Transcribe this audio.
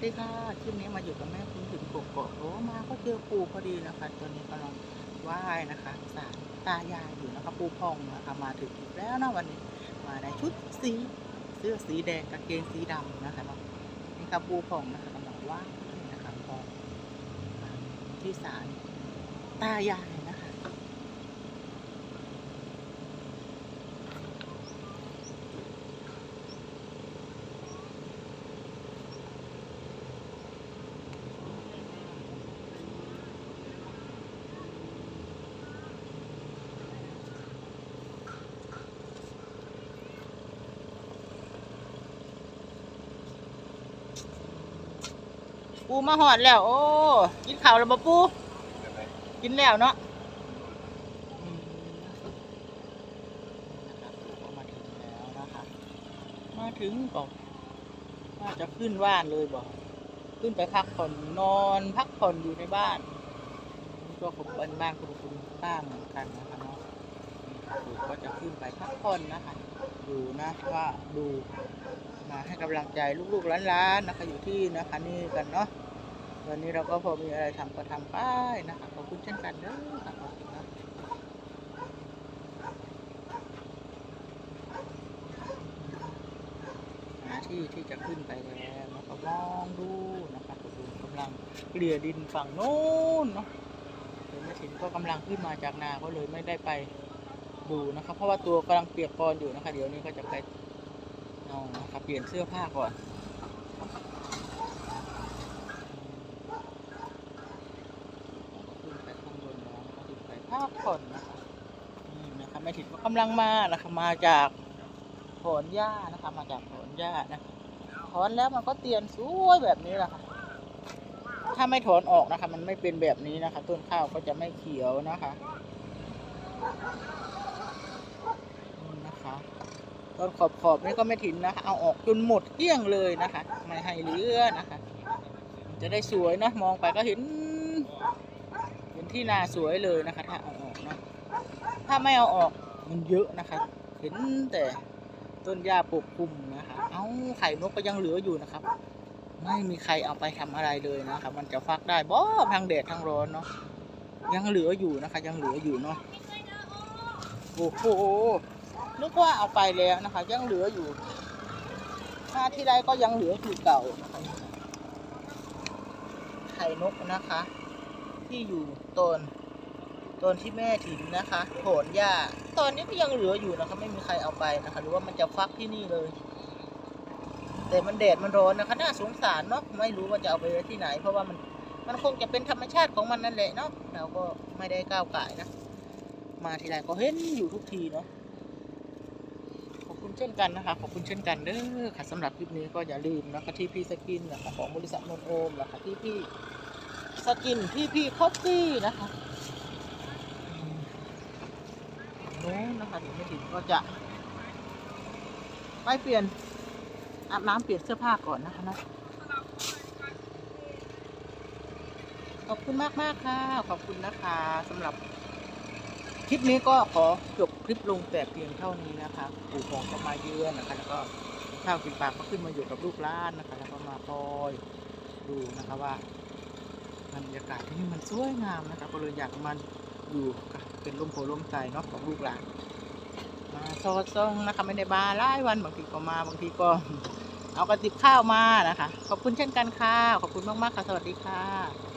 สดีค่ะคลิปนี้มาอยู่กับแม่คุณถึงกกอกโอ้มาก็เจอปูพอดีนะคะตอนนี้กำลังไหว้นะคะศาลตายายอยู่นะคะปูพองนะคะมาถึงอีกแล้วนะวันนี้มาในชุดสีเสื้อสีแดงกางเกงสีดำนะคะเนาะนี่ค่ะปูพองนะคะกำลังไหว้นะคะพองที่ศาลตายายนะคะ ปูมาหอดแล้ว โอ้ กินข้าวแล้วบ่ปู กินแล้วเนาะมาถึงแล้วนะคะ มาถึงบอกว่าจะขึ้นบ้านเลยบอก ขึ้นไปพักผ่อนนอนพักผ่อนอยู่ในบ้าน ก็ผมเป็นบ้านคุณคุณป้าเหมือนกันนะคะ ก็จะขึ้นไปพักผ่อนนะคะ ดูนะว่าดูมาให้กำลังใจลูกๆหล้านๆนะคะ อยู่ที่นะคะนี่กันเนาะวันนี้เราก็พอมีอะไรทำก็ทำไปนะคะขอบคุณเช่นกันเด้อค่ะหาที่ที่จะขึ้นไปแล้วนะคะมองดูนะคะดูกำลังเกลี่ยดินฝั่งโน้นเนาะเดี๋ยวแม่ถินก็กำลังขึ้นมาจากนาก็เลยไม่ได้ไป ดูนะคะเพราะว่าตัวกำลังเปียกปอนอยู่นะคะเดี๋ยวนี้ก็จะไปเอานะครับเปลี่ยนเสื้อผ้าก่อนขึ้นไปข้างบนแล้วนะครับขึ้นไปพักผ่อนนะคะนี่นะคะแม่ถิ่นก็กำลังมานะคะมาจากถอนหญ้านะคะมาจากถอนหญ้านะถอนแล้วมันก็เตียนสวยแบบนี้แหละค่ะถ้าไม่ถอนออกนะคะ มันไม่เป็นแบบนี้นะคะ ต้นข้าวก็จะไม่เขียวนะคะ ตอนขอบขอบนี่ก็ไม่ถินนะคะ เอาออกจนหมดเกลี้ยงเลยนะคะ ไม่ให้เหลือนะคะ จะได้สวยนะมองไปก็เห็นเห็นที่นาสวยเลยนะคะ ถ้าเอาออกนะถ้าไม่เอาออกมันเยอะนะคะ เห็นแต่ต้นหญ้าปกคลุมนะคะ เอาไข่นกก็ยังเหลืออยู่นะครับ ไม่มีใครเอาไปทำอะไรเลยนะคะมันจะฟักได้บ่ทั้งแดดทั้งร้อนเนาะยังเหลืออยู่นะคะ ยังเหลืออยู่เนาะโอ้โห นึกว่าเอาไปแล้วนะคะ ยังเหลืออยู่มาที่ไรก็ยังเหลืออยู่เก่า ไข่นกนะคะ ที่อยู่ต้นต้นที่แม่ถิ่นนะคะโถนหญ้า ตอนนี้ก็ยังเหลืออยู่นะคะ ไม่มีใครเอาไปนะคะ หรือว่ามันจะฟักที่นี่เลย แต่มันแดดมันร้อนนะคะ น่าสงสารเนาะไม่รู้ว่าจะเอาไปไว้ที่ไหน เพราะว่ามันมันคงจะเป็นธรรมชาติของมันนั่นแหละเนาะเราก็ไม่ได้ก้าวไก่นะ มาทีไรก็เห็นอยู่ทุกทีเนาะ เช่นกันนะคะ ขอบคุณเช่นกันเด้อค่ะสำหรับคลิปนี้ก็อย่าลืมนะคะที่พี่สกินนะคะของบริษัทนนโอมนะคะที่พี่สกินที่พี่คอฟฟี่นะคะอืมโน้นนะคะเดี๋ยวไม่ถึงก็จะ ไปเปลี่ยนอาบน้ำเปลี่ยนเสื้อผ้าก่อนนะคะนะขอบคุณมากมากค่ะ ขอบคุณนะคะสำหรับ คลิปนี้ก็ขอจบคลิปลงแต่เพียงเท่านี้นะคะปู่ของก็มาเยือนนะคะ แล้วก็ข้าวกินปากก็ขึ้นมาอยู่กับลูกล้านนะคะ แล้วก็มาคอยดูนะคะว่าบรรยากาศที่นี่มันสวยงามนะคะก็เลยอยากมาอยู่กับเป็นร่มโพล่มใจเนาะของลูกหลานมาซอดซ่องนะคะไม่ได้มาหลายวันบางทีก็มาบางทีก็เอากระติบข้าวมานะคะ ขอบคุณเช่นกันค่ะ ขอบคุณมากๆค่ะ สวัสดีค่ะ